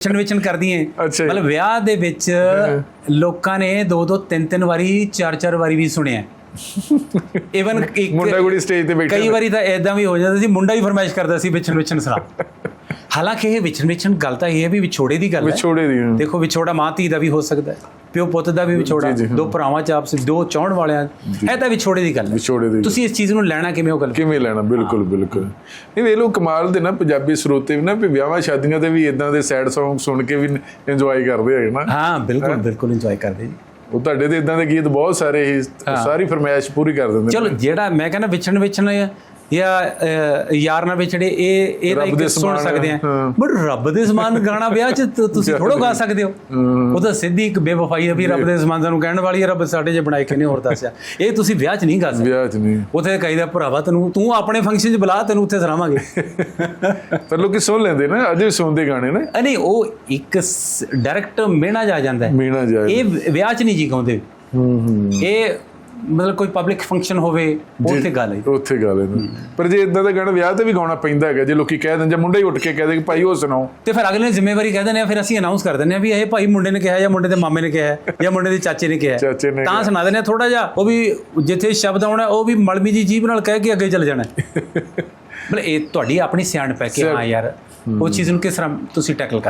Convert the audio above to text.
ਕਰਦੀਆਂ ਅੱਛਾ ਜੀ। ਮਤਲਬ ਵਿਆਹ ਦੇ ਵਿੱਚ ਲੋਕਾਂ ਨੇ ਦੋ ਦੋ ਤਿੰਨ ਤਿੰਨ ਵਾਰੀ ਚਾਰ ਚਾਰ ਵਾਰੀ ਵੀ ਸੁਣਿਆ। ਇਵਨ ਇੱਕ ਮੁੰਡਾ ਕੁੜੀ ਸਟੇਜ ਤੇ ਬੈਠੇ ਕਈ ਵਾਰੀ ਤਾਂ ਐਦਾਂ ਵੀ ਹੋ ਜਾਂਦਾ ਸੀ ਮੁੰਡਾ ਹੀ ਫਰਮਾਇਸ਼ ਕਰਦਾ ਸੀ ਵਿਚਨ ਵਿਚਨ ਸੁਣਾ ਹਾਲਾਂਕਿ ਇਹ ਵਿਚਨ ਵਿਚਨ ਗੱਲ ਤਾਂ ਇਹ ਹੈ ਵੀ ਵਿਛੋੜੇ ਦੀ ਗੱਲ ਹੈ। ਵਿਛੋੜੇ ਦੀ ਦੇਖੋ ਵਿਛੋੜਾ ਮਾਂ ਧੀ ਦਾ ਵੀ ਹੋ ਸਕਦਾ ਹੈ। ਪਿਓ ਪੁੱਤ ਦਾ ਵੀ ਵਿਛੋੜਾ ਹਾਂ। ਦੋ ਭਰਾਵਾਂ ਚ ਆਪਸ ਦੋ ਚਾਹਣ ਵਾਲਿਆਂ ਇਹ ਤਾਂ ਵਿਛੋੜੇ ਦੀ ਗੱਲ ਹੈ। ਵਿਛੋੜੇ ਦੀ ਤੁਸੀਂ ਇਸ ਚੀਜ਼ ਨੂੰ ਲੈਣਾ ਕਿਵੇਂ ਉਹ ਗੱਲ? ਕਿਵੇਂ ਲੈਣਾ? ਬਿਲਕੁਲ ਬਿਲਕੁਲ। ਇਹ ਵੇਖ ਲਓ ਕਮਾਲ ਦੇ ਨਾ ਪੰਜਾਬੀ ਸਰੋਤੇ ਵੀ ਨਾ ਵੀ ਵਿਆਹਾਂ ਸ਼ਾਦੀਆਂ ਤੇ ਵੀ ਇਦਾਂ ਦੇ ਸੈਡ Song ਸੁਣ ਕੇ ਵੀ ਇੰਜੋਏ ਕਰਦੇ ਹੈਗੇ ਨਾ। ਹਾਂ ਬਿਲਕੁਲ ਬਿਲਕੁਲ ਇੰਜੋਏ ਕਰਦੇ ਜੀ। ਉਹ ਤੁਹਾਡੇ ਤੇ ਇਦਾਂ ਦੇ ਗੀਤ ਬਹੁਤ ਸਾਰੇ ਹੀ। ਸਾਰੀ ਫਰਮਾਇਸ਼ ਪੂਰੀ ਕਰ ਦਿੰਦੇ ਚਲੋ ਜਿਹੜਾ ਮੈਂ ਕਹਿੰਦਾ ਵਿਛਣ ਵਿਛਣ ਜਾਂ ਯਾਰ ਨਾਲ ਵਿਛੜੇ ਇਹ ਇਹ ਤਾਂ ਇੱਕ ਸੁਣ ਸਕਦੇ ਆ। ਬਟ ਰੱਬ ਦੇ ਸਮਾਨ ਗਾਣਾ ਵਿਆਹ 'ਚ ਤੁਸੀਂ ਥੋੜੋ ਗਾ ਸਕਦੇ ਹੋ। ਉਹ ਤਾਂ ਸਿੱਧੀ ਇੱਕ ਬੇਵਫਾਈ ਹੈ ਵੀ ਰੱਬ ਦੇ ਸਮਾਨ ਸਾਨੂੰ ਕਹਿਣ ਵਾਲੀ ਹੈ ਰੱਬ ਸਾਡੇ ਜੇ ਬਣਾਏ ਕਿਨੇ ਹੋਰ ਦੱਸਿਆ ਇਹ ਤੁਸੀਂ ਵਿਆਹ 'ਚ ਨਹੀਂ ਗਾ ਸਕਦੇ। ਵਿਆਹ 'ਚ ਨਹੀਂ। ਉੱਥੇ ਕਹੀਦਾ ਭਰਾਵਾ ਤੈਨੂੰ ਤੂੰ ਆਪਣੇ ਫੰਕਸ਼ਨ 'ਚ ਬੁਲਾ ਤੈਨੂੰ ਉੱਥੇ ਸਰਾਵਾਂਗੇ। ਪਰ ਲੋਕੀ ਸੁਣ ਲੈਂਦੇ ਨਾ ਅੱਜ ਵੀ ਸੁਣਦੇ ਗਾਣੇ ਨੇ। ਨਹੀਂ ਉਹ ਇੱਕ ਡਾਇਰੈਕਟ ਮਿਹਣਾ ਜਾ ਜਾਂਦਾ ਹੈ। ਮੀਣਾ ਜਾਏ ਇਹ ਵਿਆਹ 'ਚ ਨਹੀਂ ਜੀ ਗਾਉਂਦੇ। ਹੂੰ ਹੂੰ। ਇਹ ਮਤਲਬ ਕੋਈ ਪਬਲਿਕ ਫੰਕਸ਼ਨ ਹੋਵੇ ਉੱਥੇ ਗੱਲ ਹੈ ਉੱਥੇ ਗੱਲ ਹੈ ਪਰ ਜੇ ਇਦਾਂ ਦਾ ਗਾਣਾ ਵਿਆਹ ਤੇ ਵੀ ਗਾਉਣਾ ਪੈਂਦਾ ਹੈਗਾ ਜੇ ਲੋਕੀ ਕਹਿ ਦਿੰਦੇ ਜਾਂ ਮੁੰਡਾ ਹੀ ਉੱਠ ਕੇ ਕਹਿ ਦੇ ਕਿ ਭਾਈ ਉਹ ਸੁਣਾਓ। ਤੇ ਫਿਰ ਅਗਲੇ ਨੇ ਜ਼ਿੰਮੇਵਾਰੀ ਕਹਿ ਦਿੰਦੇ ਆ ਫਿਰ ਅਸੀਂ ਅਨਾਉਂਸ ਕਰ ਦਿੰਦੇ ਆ ਵੀ ਇਹ ਭਾਈ ਮੁੰਡੇ ਨੇ ਕਿਹਾ ਜਾਂ ਮੁੰਡੇ ਦੇ ਮਾਮੇ ਨੇ ਕਿਹਾ ਜਾਂ ਮੁੰਡੇ ਦੇ ਚਾਚੇ ਨੇ ਕਿਹਾ। ਤਾਂ ਸੁਣਾ ਦਿੰਦੇ ਆ ਥੋੜਾ ਜਿਹਾ ਉਹ ਵੀ ਜਿੱਥੇ ਸ਼ਬਦ ਆਉਣਾ ਉਹ ਵੀ ਮਲਮੀ ਜੀ ਜੀਬ ਨਾਲ ਕਹਿ ਕੇ ਅੱਗੇ ਚੱਲ ਜਾਣਾ। ਮਤਲਬ ਇਹ ਤੁਹਾਡੀ ਆਪਣੀ ਸਿਆਣਪ ਹੈ ਕਿ ਹਾਂ ਯਾਰ ਉਹ ਚੀਜ਼ ਨੂੰ ਕਿਸ ਤਰ੍ਹਾਂ ਤੁਸੀਂ ਟੈਕਲ ਕਰ